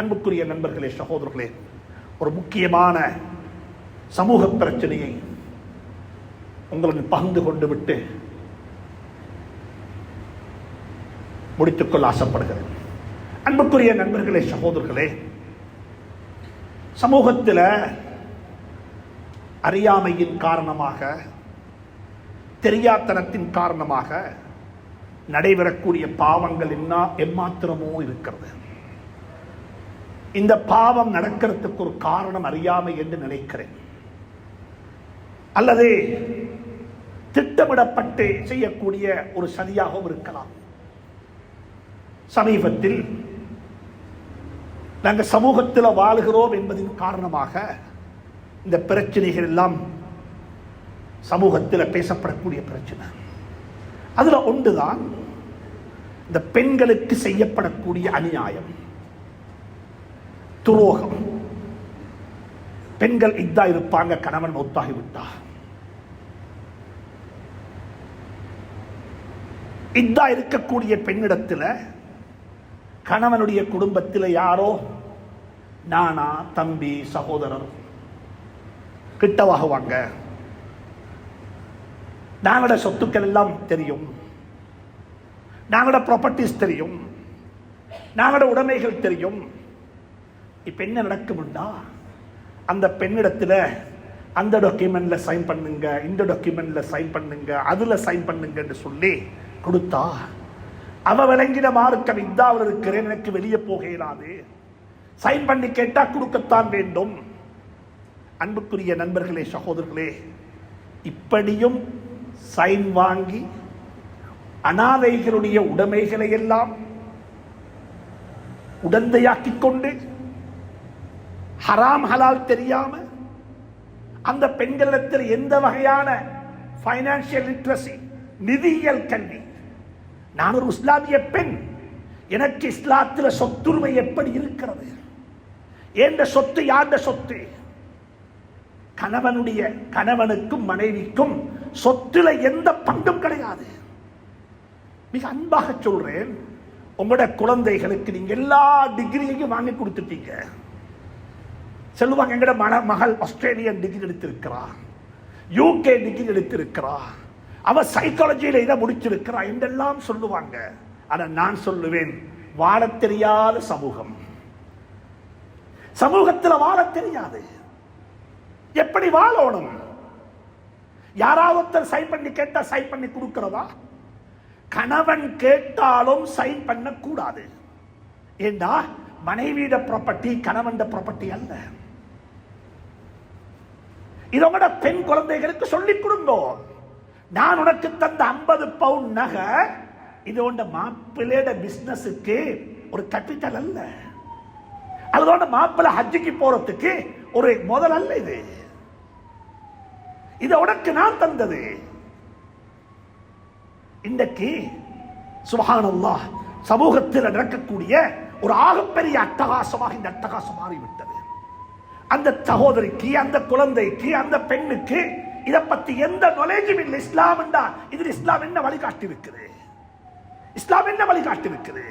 அன்புக்குரிய நண்பர்களே சகோதரர்களே ஒரு முக்கியமான சமூக பிரச்சனையை உங்களுக்கு பகிர்ந்து கொண்டு விட்டு முடித்துக்கொள்ள ஆசைப்படுகிறேன். அன்புக்குரிய நண்பர்களே சகோதரர்களே சமூகத்தில் அறியாமையின் காரணமாக தெரியாத்தனத்தின் காரணமாக நடைபெறக்கூடிய பாவங்கள் என்ன எம்மாத்திரமோ இருக்கிறது. இந்த பாவம் நடக்கிறதுக்கு ஒரு காரணம் அறியாமை என்று நினைக்கிறேன். அல்லது திட்டமிடப்பட்டு செய்யக்கூடிய ஒரு சதியாகவும் இருக்கலாம். சமீபத்தில் நாங்கள் சமூகத்தில் வாழுகிறோம் என்பதின் காரணமாக இந்த பிரச்சனைகள் எல்லாம் சமூகத்தில் பேசப்படக்கூடிய பிரச்சனை. அதில் ஒன்றுதான் இந்த பெண்களுக்கு செய்யப்படக்கூடிய அநியாயம். துரோகம். பெண்கள் இதா இருப்பாங்க கணவன் மௌத்தாகி விட்டா இதா இருக்கக்கூடிய பெண்ணிடத்தில் கணவனுடைய குடும்பத்தில் யாரோ நானா தம்பி சகோதரர் கிட்டவாகுவாங்க. நாங்களோட சொத்துக்கள் எல்லாம் தெரியும். நாங்களோட ப்ராப்பர்ட்டிஸ் தெரியும். நாங்களோட உடைமைகள் தெரியும். இப்போ என்ன நடக்கும்டா? அந்த பெண்ணிடத்தில் அந்த டாக்குமெண்ட்டில் சைன் பண்ணுங்க இந்த டாக்குமெண்ட்டில் சைன் பண்ணுங்க அதில் சைன் பண்ணுங்கன்னு சொல்லி கொடுத்தா அவ விளங்கின மார்க்கம் இதாவில் இருக்கிறேன் எனக்கு வெளியே போக இயலாது சைன் பண்ணி கேட்டால் கொடுக்கத்தான் வேண்டும். அன்புக்குரிய நண்பர்களே சகோதரர்களே இப்படியும் சைன் வாங்கி அனாதைகளுடைய உடைமைகளை எல்லாம் உடந்தையாக்கிக் கொண்டு ஹராம் ஹலால் தெரியாம அந்த பெண்களிடத்தில் எந்த வகையான பைனான்சியல் லிட்ரஸி நிதியியல் கல்வி? நான் ஒரு இஸ்லாமிய பெண். எனக்கு இஸ்லாத்தில் சொத்துரிமை எப்படி இருக்கிறது? எந்த சொத்து யாண்ட சொத்து? கணவனுடைய கணவனுக்கும் மனைவிக்கும் சொத்துல எந்த பங்கும் கிடையாது. மிக அன்பாக சொல்றேன். உங்களோட குழந்தைகளுக்கு நீங்க எல்லா டிகிரியையும் வாங்கி கொடுத்துட்டீங்க. சொல்லுவாங்க. எங்கட மன மகள் ஆஸ்திரேலியன் டிகிரி எடுத்திருக்கிறா. யூகே டிகிரி எடுத்திருக்கிறா. அவ சைக்காலஜியில இதை முடிச்சிருக்கிறா. என்றெல்லாம் சொல்லுவாங்க. ஆனா நான் சொல்லுவேன் வாழத் தெரியாத சமூகம். சமூகத்தில் வாழத் தெரியாது. எப்படி வாழணும்? யாராவது ஒருத்தர் சைன் பண்ணி கேட்டா சைன் பண்ணி கொடுக்கிறதா? கணவன் கேட்டாலும் சைன் பண்ண கூடாது ஏண்டா? மனைவியிட ப்ராப்பர்ட்டி கணவன் ப்ராப்பர்ட்டி அல்ல. இது உங்களோட பெண் குழந்தைகளுக்கு சொல்லிக் கொடுங்கோ. நான் உனக்கு தந்த ஐம்பது பவுன் நகை இது உண்ட மாப்பிள்ளையோட பிஸ்னஸுக்கு ஒரு கேபிட்டல் அல்ல. அதுதோட மாப்பிள்ளை ஹஜ்ஜிக்கு போறதுக்கு ஒரு முதல் அல்ல இது. இது உனக்கு நான் தந்தது. இன்றைக்கு சுபஹானல்லாஹ் சமூகத்தில் நடக்கக்கூடிய ஒரு ஆகப்பெரிய அட்டகாசமாக இந்த அட்டகாசம் மாறிவிட்டது. அந்த சகோதரிக்கு அந்த குழந்தைக்கு அந்த பெண்ணுக்கு இதை பத்தி எந்த நாலேஜும் இல்லை. இஸ்லாம் என்றா இதில் இஸ்லாம் என்ன வழிகாட்டி இருக்குது இஸ்லாம் என்ன வழிகாட்டி இருக்குது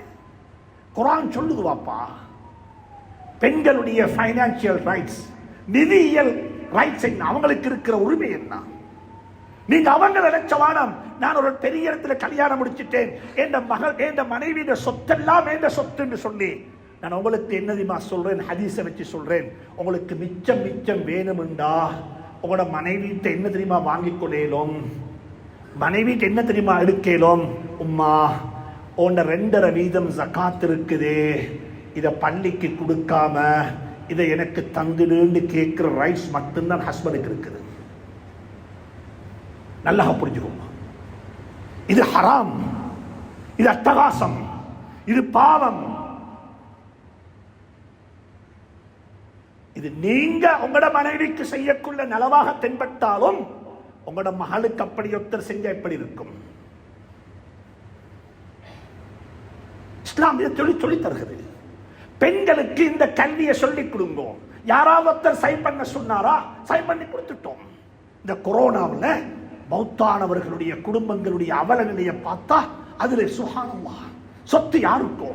குரான் சொல்லுது வாப்பா. பெண்களுடைய ஃபைனான்சியல் ரைட்ஸ் நிதியியல் ரைட்ஸ் என்ன? அவங்களுக்கு இருக்கிற உரிமை என்ன? நீங்க அவங்க நினைச்சவானம் நான் ஒரு பெரிய இடத்துல கல்யாணம் முடிச்சிட்டேன். என் மகள் என் மனைவியோட சொத்தெல்லாம் என்ற சொத்துன்னு சொல்லி நான் உங்களுக்கு என்ன தெரியுமா சொல்றேன் ஹதீஸை வச்சு சொல்கிறேன் உங்களுக்கு மிச்சம் மிச்சம் வேணுமெண்டா? உங்களோட மனைவிட்ட என்ன தெரியுமா வாங்கிக் கொள்ளேலும் மனைவிட்டு என்ன தெரியுமா எடுக்கலும்? உம்மா உன்ட ரெண்டரை வீதம் ஜக்காத் இருக்குது. இதை பள்ளிக்கு கொடுக்காம இதை எனக்கு தந்துடுன்னு கேட்குற ரைட்ஸ் மட்டும்தான் ஹஸ்பண்டுக்கு இருக்குது. நல்லா புரிஞ்சுக்கோங்க. இது ஹராம். இது அட்டகாசம். இது பாவம். இது நீங்க உங்களோட மனைவிக்கு செய்யக்குள்ள நலவாக தென்பட்டாலும் உங்களோட மகளுக்கு அப்படி ஒருத்தர் செஞ்சா எப்படி இருக்கும்? இஸ்லாம் இதை சொல்லி சொல்லி தருகிறது. பெண்களுக்கு இந்த கல்வியை சொல்லிக் கொடுங்க. யாராவது ஒருத்தர் சைன் பண்ண சொன்னாரா? சைன் பண்ணி கொடுத்துட்டோம். இந்த கொரோனாவில் பௌத்தானவர்களுடைய குடும்பங்களுடைய அவல நிலையை பார்த்தா அதில் சுகானமா சொத்து யாருக்கோ?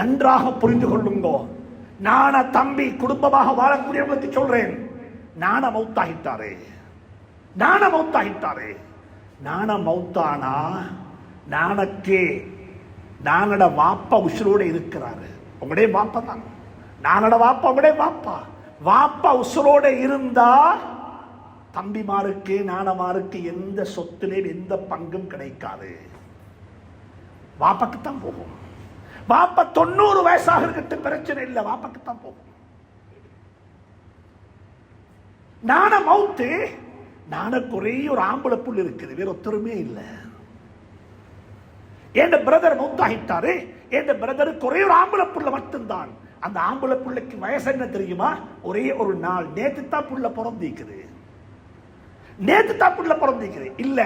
நன்றாக புரிந்து கொள்ளுங்கோ. நான தம்பி குடும்பமாக வாழக்கூடியவர்களுக்கு சொல்றேன். நான மௌத்தாகிட்டாரே. நான மௌத்தாகிட்டாரே. நான மௌத்தானா? நானக்கே. நானட வாப்பா உசுரோட இருக்கிறாரு. உங்களுடைய வாப்பா தான். நானட வாப்பா உங்களுடைய வாப்பா. வாப்பா உசுரோட இருந்தா தம்பிமாருக்கு நானமாருக்கு எந்த சொத்திலையும் எந்த பங்கும் கிடைக்காது. வாப்பாக்கு தான் போகும். பாப்பா தொண்ணூறு வயசாக இருக்கட்டும் பிரச்சனை இல்லை பாப்பாக்கு தான் போகும் நான மவுத்து நானக்கு ஒரே ஒரு ஆம்பளை புல் இருக்குது வேற ஒத்தருமே இல்லை. என் பிரதர் மௌத்தாகிட்டாரு என் பிரதருக்கு ஒரே ஒரு ஆம்பளை புள்ள மட்டும்தான் அந்த ஆம்பளை புள்ளைக்கு வயசு என்ன தெரியுமா? ஒரே ஒரு நாள் நேத்து தான் புள்ள பிறந்திக்குது நேத்து தான் புள்ள பிறந்திக்குது இல்ல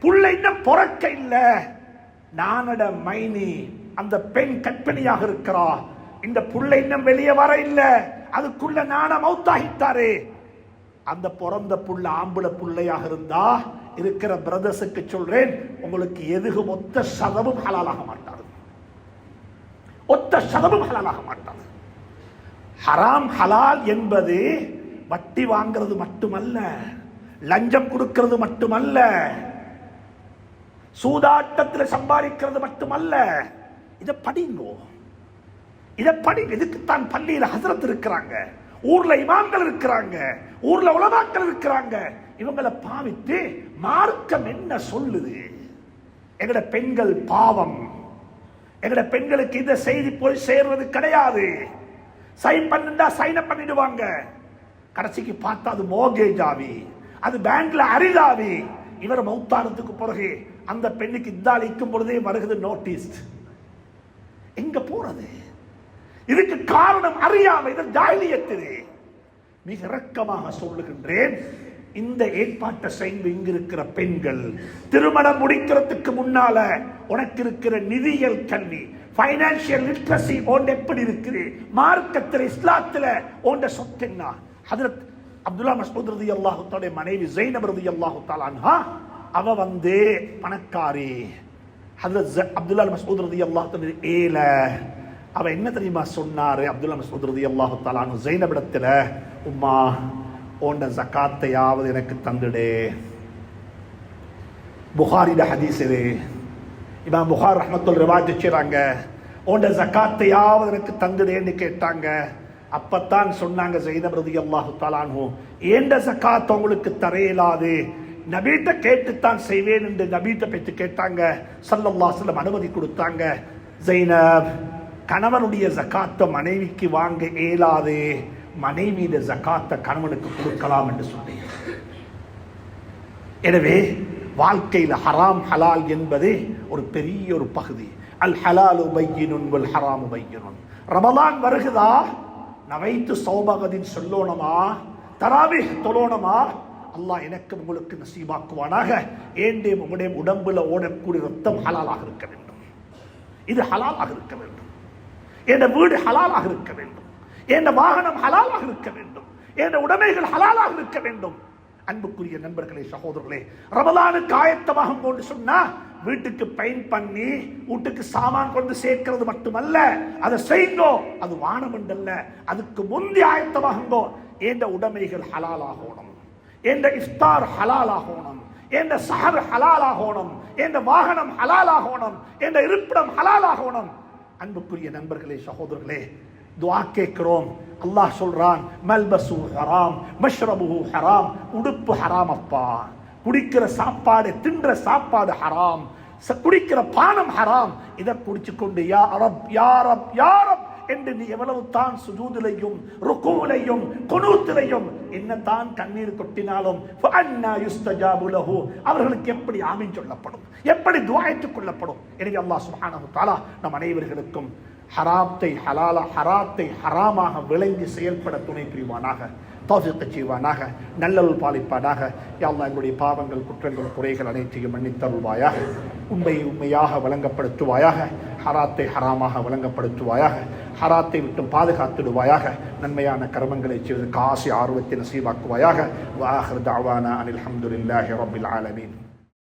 புள்ள இன்னும் பிறக்க இல்ல. நானட மைனி அந்த பெண் கற்பனையாக இருக்கிறா. இந்த புள்ள இன்னும் வெளியே வர இல்லை. அதுக்குள்ள நான மௌத்தாகித்தாரே அந்த பிறந்த புள்ள ஆம்பளை புள்ளையாக இருந்தா இருக்கிற பிரதர்ஸுக்கு சொல்றேன் உங்களுக்கு எதுகு ஒத்த சதமும் ஹலாலாக மாட்டாது. ஒத்த சதமும் ஹலாலாக மாட்டாது. ஹராம் ஹலால் என்பது வட்டி வாங்கிறது மட்டுமல்ல லஞ்சம் கொடுக்கிறது மட்டுமல்ல சூதாட்டத்தில் சம்பாதிக்கிறது மட்டுமல்ல இதை படிங்கோ. இதை படி இதுக்குத்தான் பள்ளியில் ஹசரத் இருக்கிறாங்க. ஊர்ல இமாம்கள் இருக்கிறாங்க. ஊர்ல உலமாக்கள் இருக்கிறாங்க. இவங்களை பாவித்து மார்க்கம் என்ன சொல்லுது? எங்கட பெண்கள் பாவம். எங்கட பெண்களுக்கு இந்த செய்தி போய் சேர்றது கிடையாது. சைன் பண்ணுண்டா சைன் பண்ணிடுவாங்க. கடைசிக்கு பார்த்தா அது மோகேஜ் ஆவி. அது பேங்க்ல அரிதாவி. இவர் மௌத்தானத்துக்கு பிறகு அந்த பெண்ணுக்கு இந்தாளிக்கும் பொழுதே வருகிறது நோட்டீஸ் எங்க போறது? இதுக்கு காரணம் அறியாமை இது ஜாயிலியத்திலே மிக இறக்கமாக சொல்லுகின்றேன் இந்த ஏற்பாட்டை செய்து இங்கிருக்கிற பெண்கள் திருமணம் முடிக்கிறதுக்கு முன்னால உனக்கு இருக்கிற நிதியியல் கல்வி பைனான்சியல் லிட்ரஸி ஓண்ட எப்படி இருக்குது? மார்க்கத்தில் இஸ்லாத்தில் ஓண்ட சொத்து என்ன? ஹதரத் அப்துல்லா மஸ்மூத் ரதி அல்லாஹுத்தாடைய மனைவி ஜெயினப் ரதி அல்லாஹு அவ வந்து பணக்காரி. ஹதரத் ஜ- அப்துல்லா மசூத் ரதி அல்லாஹ் ஏல. அவ என்ன தெரியுமா சொன்னாரு? அப்துல்லா மசூத் ரதி அல்லாஹு தாலானு ஜெயினபிடத்தில் உம்மா ஓண்ட ஜக்காத்தையாவது எனக்கு தந்துடே. புகாரிட ஹதீஸ் இது இமாம் புகார் ரஹமத்துல் ரிவாஜ் செய்றாங்க. உண்ட ஜக்காத்தையாவது எனக்கு தந்துடேன்னு கேட்டாங்க. அப்பத்தான் சொன்னாங்க ஜெயினப் ரதி அல்லாஹு தாலானு ஏண்ட ஜக்காத் உங்களுக்கு தரையிலாது? நபீட்ட கேட்டுத்தான் செய்வேன் என்று நபீட்ட பெற்று கேட்டாங்க. சல்லல்லா அலைஹி அனுமதி கொடுத்தாங்க. ஜெயினப் கணவனுடைய ஜக்காத்தை மனைவிக்கு வாங்க இயலாது மனைவியிட ஜக்காத்தை கணவனுக்கு கொடுக்கலாம் என்று சொன்னேன். எனவே வாழ்க்கையில் ஹராம் ஹலால் என்பது ஒரு பெரிய ஒரு பகுதி. அல் ஹலாலு உபையினுன் வல் ஹராம் உபையினுன் ரமலான் வருகுதா நவைத்து சௌபகதின் சொல்லோனமா? தராவி தொழோனமா? அல்லாஹ் எனக்கு உங்களுக்கு நசீபாக்குவானாக. ஏண்டே உங்களுடைய உடம்புல ஓடக்கூடிய ரத்தம் ஹலாலாக இருக்க வேண்டும். இது ஹலாலாக இருக்க வேண்டும். என் வீடு ஹலாலாக இருக்க வேண்டும். என் வாகனம் ஹலாலாக இருக்க வேண்டும். என் உடைமைகள் ஹலாலாக இருக்க வேண்டும். அன்புக்குரிய நண்பர்களே சகோதரர்களே ரமலானுக்கு ஆயத்தமாக கொண்டு சொன்னா வீட்டுக்கு பெயிண்ட் பண்ணி வீட்டுக்கு சாமான் கொண்டு சேர்க்கிறது மட்டுமல்ல அதை செய்யுங்கோ. அது வானமண்டல்ல. அதுக்கு முந்தி ஆயத்தமாகுங்கோ. ஏண்ட உடைமைகள் ஹலாலாகணும் என்ற இஃப்தார் ஹலாலாகணும் என்ற சஹர் ஹலாலாகணும் என்ற வாகனம் ஹலாலாகணும் என்ற இருப்பிடம் ஹலாலாகணும். அன்புக்குரிய நண்பர்களே சகோதரர்களே துவா கேட்கிறோம். அல்லாஹ் சொல்றான் மல்பசு ஹராம் மஷ்ரபு ஹராம் உடுப்பு ஹராம் அப்பா. குடிக்கிற சாப்பாடு தின்ற சாப்பாடு ஹராம். ச- குடிக்கிற பானம் ஹராம். இதை குடிச்சு கொண்டு யா அரப் யா ரப் யா ரப் என்று நீ எவ்வளவு தான் சுஜூதிலையும் ருக்குவிலையும் குனூத்திலையும் என்னதான் கண்ணீர் கொட்டினாலும் அவர்களுக்கு எப்படி ஆமின் சொல்லப்படும்? எப்படி துவாய்த்துக் கொள்ளப்படும்? எனவே அல்லாஹ் சுப்ஹானஹு தஆலா நம் அனைவர்களுக்கும் ஹராத்தை ஹலாலா ஹராத்தை ஹராமாக விளைந்து செயல்பட துணை புரிவானாக தௌஃபிக் செய்வானாக நல்லல் பாலிப்பானாக. யாழ்லா எங்களுடைய பாவங்கள் குற்றங்கள் குறைகள் அனைத்தையும் மன்னித்தருள்வாயாக. உண்மையை உண்மையாக வழங்கப்படுத்துவாயாக. ஹராத்தை ஹராமாக வழங்கப்படுத்துவாயாக ஹராத்தை விட்டு பாதுகாத்திடுவாயாக நன்மையான கர்மங்களை செய்வதற்கு ஆசை ஆர்வத்தை நசீவாக்குவாயாக. வாஹர் தாவானா அனில் அஹமதுல்லாஹி ரபில் ஆலமீன்.